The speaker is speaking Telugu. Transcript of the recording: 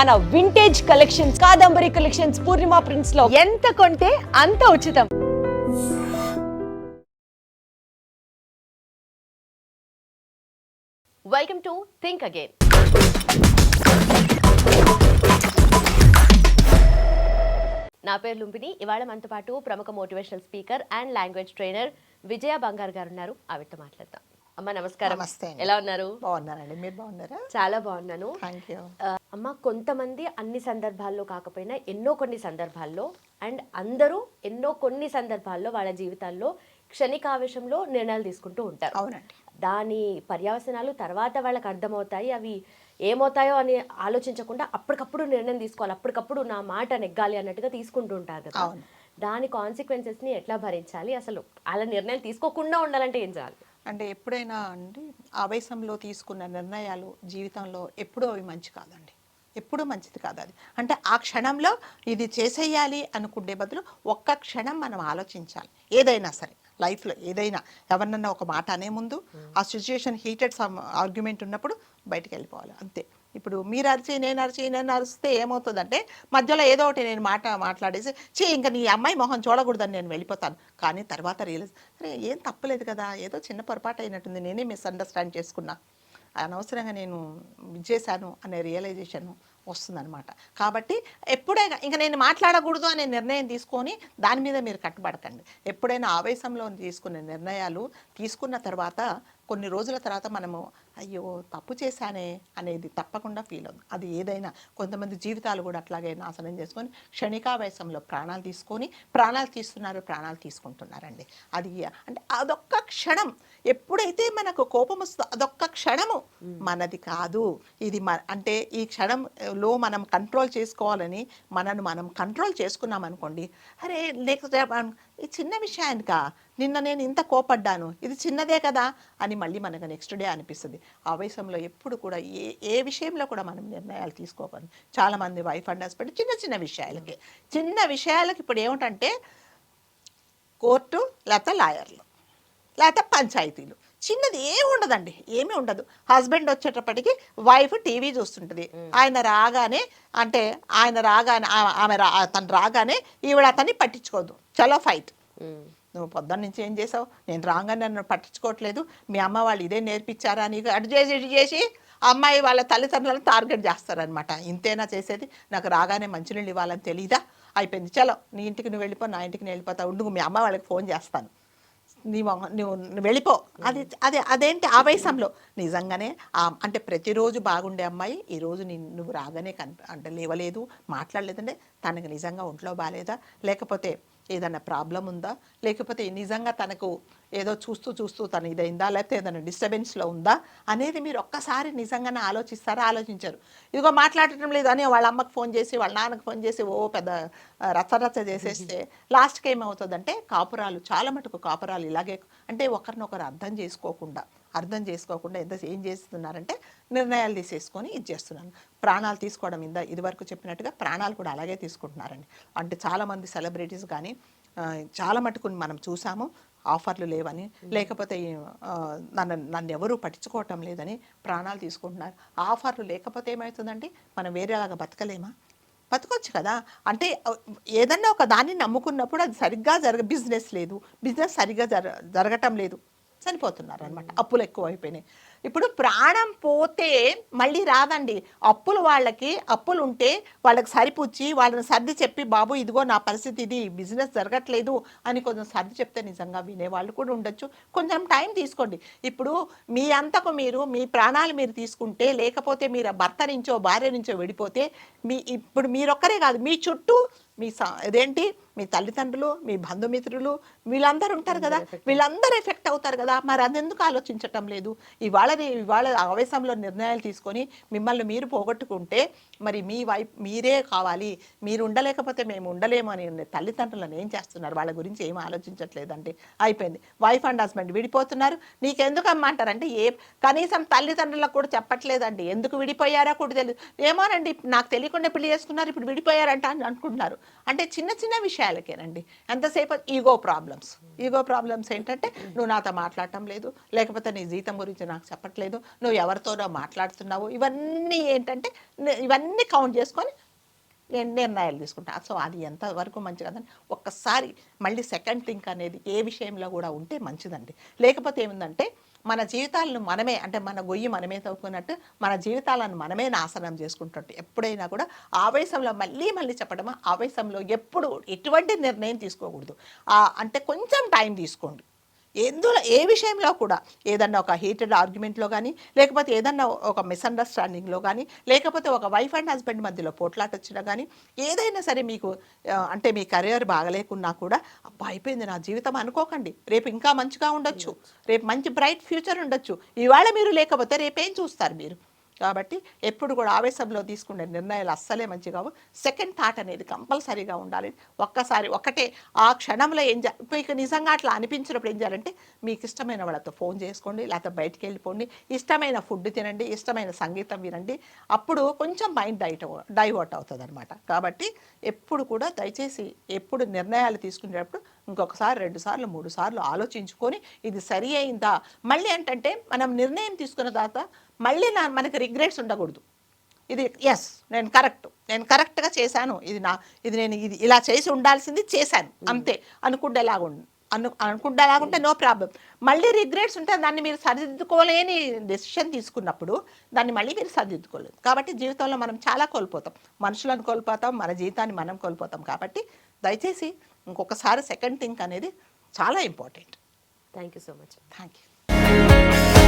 మన vintage collections Kadambari collections Purnima ప్రింట్స్లో ఎంత కొంటే అంత ఉచితం. వెల్కమ్ టు థింక్ అగైన్ నా పేరు లుంపిని ఇవాళ మనతో పాటు ప్రముఖ motivational speaker and language trainer Vijaya Bangar గారు ఉన్నారు ఆవిడతో మాట్లాడతాం అమ్మ నమస్కారం. ఎలా ఉన్నారు? బాగున్నానండి. మీరు బాగున్నారా? చాలా బాగున్నాను. థ్యాంక్ యూ ఆ, అమ్మ కొంతమంది అన్ని సందర్భాల్లో కాకపోయినా ఎన్నో కొన్ని సందర్భాల్లో అండ్ అందరూ ఎన్నో కొన్ని సందర్భాల్లో వాళ్ళ జీవితాల్లో క్షణికావేశంలో నిర్ణయాలు తీసుకుంటూ ఉంటారు. అవునండి. దాని పర్యవసనాలు తర్వాత వాళ్ళకి అర్థమవుతాయి. అవి ఏమవుతాయో అని ఆలోచించకుండా అప్పటికప్పుడు నిర్ణయం తీసుకోవాలి. అప్పటికప్పుడు నా మాట నెగ్గాలి అన్నట్టుగా తీసుకుంటూ ఉంటారు కదా. దాని కాన్సిక్వెన్సెస్ని ఎట్లా భరించాలి? అసలు అలా నిర్ణయం తీసుకోకుండా ఉండాలంటే ఏం చేయాలి? అంటే ఎప్పుడైనా అండి ఆవేశంలో తీసుకున్న నిర్ణయాలు జీవితంలో ఎప్పుడూ అవి మంచి కాదండి. ఎప్పుడూ మంచిది కాదు అది. అంటే ఆ క్షణంలో ఇది చేసేయాలి అనుకునే బదులు ఒక్క క్షణం మనం ఆలోచించాలి. ఏదైనా సరే లైఫ్లో ఏదైనా ఎవరినన్నా ఒక మాట అనే ముందు ఆ సిచ్యుయేషన్ హీటెడ్ సమ్ ఆర్గ్యుమెంట్ ఉన్నప్పుడు బయటికి వెళ్ళిపోవాలి అంతే. ఇప్పుడు మీరు అరిచి నేను అరిచి నేను అరిస్తే ఏమవుతుందంటే మధ్యలో ఏదో ఒకటి నేను మాట మాట్లాడేసి చే ఇంకా నీ అమ్మాయి మొహం చూడకూడదని నేను వెళ్ళిపోతాను. కానీ తర్వాత రియలైజ్ అరే ఏం తప్పలేదు కదా ఏదో చిన్న పొరపాటు అయినట్టుంది నేనే మిస్అండర్స్టాండ్ చేసుకున్నా. అనవసరంగా నేను చేశాను అనే రియలైజేషన్ వస్తుందన్నమాట. కాబట్టి ఎప్పుడైనా ఇంకా నేను మాట్లాడకూడదు అనే నిర్ణయం తీసుకొని దాని మీద మీరు కట్టుబడకండి. ఎప్పుడైనా ఆవేశంలో తీసుకునే నిర్ణయాలు తీసుకున్న తర్వాత కొన్ని రోజుల తర్వాత మనము అయ్యో తప్పు చేశానే అనేది తప్పకుండా ఫీల్ అవుతుంది అది ఏదైనా కొంతమంది జీవితాలు కూడా అట్లాగే నాశనం చేసుకొని క్షణికావేశంలో ప్రాణాలు తీసుకొని ప్రాణాలు తీస్తున్నారు ప్రాణాలు తీసుకుంటున్నారండి. అది అంటే అదొక్క క్షణం. ఎప్పుడైతే మనకు కోపం వస్తుందో అదొక్క క్షణము మనది కాదు. ఇది మన అంటే ఈ లో మనం కంట్రోల్ చేసుకోవాలని మనను మనం కంట్రోల్ చేసుకున్నాం అనుకోండి అరే నెక్స్ట్ ఈ చిన్న విషయానికా నిన్న నేను ఇంత కోపడ్డాను ఇది చిన్నదే కదా? అని మళ్ళీ మనకు నెక్స్ట్ డే అనిపిస్తుంది. ఆవేశంలో ఎప్పుడు కూడా ఏ ఏ విషయంలో కూడా మనం నిర్ణయాలు తీసుకోకండి చాలామంది వైఫ్ అండ్ హస్బెండ్ చిన్న చిన్న విషయాలకి. చిన్న విషయాలకి ఇప్పుడు ఏమిటంటే కోర్టు లేకపోతే లాయర్లు లేకపోతే పంచాయతీలు. చిన్నది ఏమి ఉండదండి ఏమీ ఉండదు. హస్బెండ్ వచ్చేటప్పటికి వైఫ్ టీవీ చూస్తుంటుంది. ఆయన రాగానే అంటే ఆయన రాగానే ఆమె తను రాగానే ఈవిడ అతన్ని పట్టించుకోదు. చలో ఫైట్ నువ్వు పొద్దున్న నుంచి ఏం చేసావు? నేను రాగానే నన్ను పట్టించుకోవట్లేదు. మీ అమ్మ వాళ్ళు ఇదే నేర్పించారా నీకు? అటు చేసి ఇటు చేసి అమ్మాయి వాళ్ళ తల్లిదండ్రులను టార్గెట్ చేస్తారనమాట ఇంతేనా చేసేది? నాకు రాగానే మంచినీళ్ళు ఇవ్వాలని తెలీదా? అయిపోయింది. చలో నీ ఇంటికి నువ్వు వెళ్ళిపో నా ఇంటికి నేను వెళ్ళిపోతా. ఉండు మీ అమ్మ వాళ్ళకి ఫోన్ చేస్తాను. నీ నువ్వు వెళ్ళిపో. అది అదే అదేంటి ఆవేశంలో? నిజంగానే అంటే ప్రతిరోజు బాగుండే అమ్మాయి ఈరోజు నీ నువ్వు రాగానే కన్ అంటే లేవలేదు మాట్లాడలేదంటే తనకు నిజంగా ఒంట్లో బాగాలేదా లేకపోతే ఏదైనా ప్రాబ్లం ఉందా? లేకపోతే నిజంగా తనకు ఏదో చూస్తూ చూస్తూ తను ఇదైందా లేకపోతే ఏదైనా డిస్టర్బెన్స్లో ఉందా అనేది మీరు ఒక్కసారి నిజంగానే ఆలోచిస్తారా? ఆలోచించారు. ఇదిగో మాట్లాడటం లేదు అని వాళ్ళ అమ్మకి ఫోన్ చేసి వాళ్ళ నాన్నకి ఫోన్ చేసి ఓ పెద్ద ఆ, రచ్చరచ్చ చేసేస్తే లాస్ట్కి ఏమవుతుందంటే కాపురాలు చాలా మటుకు కాపురాలు ఇలాగే అంటే ఒకరినొకరు అర్థం చేసుకోకుండా అర్థం చేసుకోకుండా ఎంత ఏం చేస్తున్నారంటే నిర్ణయాలు తీసేసుకొని ఇది చేస్తున్నాను ప్రాణాలు తీసుకోవడం ఇందా ఇదివరకు చెప్పినట్టుగా ప్రాణాలు కూడా అలాగే తీసుకుంటున్నారండి. అంటే చాలామంది సెలబ్రిటీస్ కానీ చాలా మటుకు మనం చూసాము. ఆఫర్లు లేవని లేకపోతే నన్ను నన్ను ఎవరూ పట్టించుకోవటం లేదని ప్రాణాలు తీసుకుంటున్నారు. ఆఫర్లు లేకపోతే ఏమవుతుందండి మనం వేరేలాగా బతకలేమా? బతకొచ్చు కదా. అంటే ఏదన్నా ఒక దాన్ని నమ్ముకున్నప్పుడు అది సరిగ్గా జరగ బిజినెస్ లేదు. బిజినెస్ సరిగ్గా జర జరగటం లేదు. చనిపోతున్నారు అనమాట అప్పులు ఎక్కువ అయిపోయినాయి ఇప్పుడు ప్రాణం పోతే మళ్ళీ రాదండి. అప్పులు వాళ్ళకి అప్పులు ఉంటే వాళ్ళకి సరిపుచ్చి వాళ్ళని సర్ది చెప్పి బాబు ఇదిగో నా పరిస్థితి ఇది బిజినెస్ జరగట్లేదు అని కొంచెం సర్ది చెప్తే నిజంగా వినేవాళ్ళు కూడా ఉండొచ్చు. కొంచెం టైం తీసుకోండి. ఇప్పుడు మీ అంతకు మీరు మీ ప్రాణాలు మీరు తీసుకుంటే లేకపోతే మీరు భర్త నుంచో భార్య నుంచో విడిపోతే మీ ఇప్పుడు మీరొక్కరే కాదు మీ చుట్టూ మీ సా ఇదేంటి? మీ తల్లిదండ్రులు మీ బంధుమిత్రులు వీళ్ళందరూ ఉంటారు కదా. వీళ్ళందరూ ఎఫెక్ట్ అవుతారు కదా. మరి అదెందుకు ఆలోచించటం లేదు? ఇవాళ ఇవాళ ఆవేశంలో నిర్ణయాలు తీసుకొని మిమ్మల్ని మీరు పోగొట్టుకుంటే మరి మీ వైపు మీరే కావాలి. మీరు ఉండలేకపోతే మేము ఉండలేము అని తల్లిదండ్రులను ఏం చేస్తున్నారు? వాళ్ళ గురించి ఏం ఆలోచించట్లేదండి. అయిపోయింది. వైఫ్ అండ్ హస్బెండ్ విడిపోతున్నారు. నీకెందుకు అమ్మంటారంటే ఏ కనీసం తల్లిదండ్రులకు కూడా చెప్పట్లేదండి. ఎందుకు విడిపోయారో కూడా తెలియదు ఏమోనండి. నాకు తెలియకుండా పెళ్ళి చేసుకున్నారు ఇప్పుడు విడిపోయారంట అని అనుకుంటున్నారు. అంటే చిన్న చిన్న విషయాలకేనండి ఎంతసేపు ఈగో ప్రాబ్లమ్స్. ఈగో ప్రాబ్లమ్స్ ఏంటంటే నువ్వు నాతో మాట్లాడటం లేదు లేకపోతే నీ జీతం గురించి నాకు చెప్పట్లేదు నువ్వు ఎవరితోనో మాట్లాడుతున్నావు ఇవన్నీ ఏంటంటే ఇవన్నీ కౌంట్ చేసుకొని నేను నిర్ణయాలు తీసుకుంటాను సో అది ఎంతవరకు మంచి కదండి ఒక్కసారి మళ్ళీ సెకండ్ థింక్ అనేది ఏ విషయంలో కూడా ఉంటే మంచిదండి. లేకపోతే ఏమిందంటే మన జీవితాలను మనమే అంటే మన గొయ్యి మనమే తవ్వుకున్నట్టు మన జీవితాలను మనమే నాశనం చేసుకుంటుంటే ఎప్పుడైనా కూడా ఆవేశంలో మళ్ళీ మళ్ళీ చెప్పడమా? ఆవేశంలో ఎప్పుడు ఎటువంటి నిర్ణయం తీసుకోకూడదు. ఆ, అంటే కొంచెం టైం తీసుకోండి. ఎందులో ఏ విషయంలో కూడా ఏదన్నా ఒక హీటెడ్ ఆర్గ్యుమెంట్లో కానీ లేకపోతే ఏదన్నా ఒక మిస్అండర్స్టాండింగ్లో కానీ లేకపోతే ఒక వైఫ్ అండ్ హస్బెండ్ మధ్యలో పోట్లాట వచ్చినా కానీ ఏదైనా సరే మీకు అంటే మీ కెరియర్ బాగలేకున్నా కూడా అబ్బా అయిపోయింది నా జీవితం అనుకోకండి. రేపు ఇంకా మంచిగా ఉండొచ్చు. రేపు మంచి బ్రైట్ ఫ్యూచర్ ఉండొచ్చు. ఇవాళ మీరు లేకపోతే రేపేం చూస్తారు మీరు? కాబట్టి ఎప్పుడు కూడా ఆవేశంలో తీసుకునే నిర్ణయాలు అస్సలే మంచి కావు. సెకండ్ థాట్ అనేది కంపల్సరీగా ఉండాలి. ఒక్కసారి ఒకటే ఆ క్షణంలో ఏం మీకు నిజంగా అట్లా అనిపించినప్పుడు ఏం చేయాలంటే మీకు ఇష్టమైన వాళ్ళతో ఫోన్ చేసుకోండి లేకపోతే బయటికి వెళ్ళిపోండి ఇష్టమైన ఫుడ్ తినండి ఇష్టమైన సంగీతం వినండి. అప్పుడు కొంచెం మైండ్ డైట్ డైవర్ట్ అవుతుంది అనమాట కాబట్టి ఎప్పుడు కూడా దయచేసి ఎప్పుడు నిర్ణయాలు తీసుకునేటప్పుడు ఇంకొకసారి రెండు సార్లు మూడు సార్లు ఆలోచించుకొని ఇది సరి అయిందా? మళ్ళీ ఏంటంటే మనం నిర్ణయం తీసుకున్న తర్వాత మళ్ళీ నా మనకి రిగ్రెట్స్ ఉండకూడదు. ఇది ఎస్ నేను కరెక్ట్ నేను కరెక్ట్గా చేశాను. ఇది నా ఇది నేను ఇది ఇలా చేసి ఉండాల్సింది చేశాను. అంతే. అనుకుంటేలాగా ఉండు అను అనుకుంటేలాగుంటే నో ప్రాబ్లం మళ్ళీ రిగ్రెట్స్ ఉంటే దాన్ని మీరు సరిదిద్దుకోలేని డెసిషన్ తీసుకున్నప్పుడు దాన్ని మళ్ళీ మీరు సరిదిద్దుకోలేదు. కాబట్టి జీవితంలో మనం చాలా కోల్పోతాం. మనుషులను కోల్పోతాం మన జీవితాన్ని మనం కోల్పోతాం. కాబట్టి దయచేసి ఇంకొకసారి సెకండ్ థింక్ అనేది చాలా important. Thank you so much thank you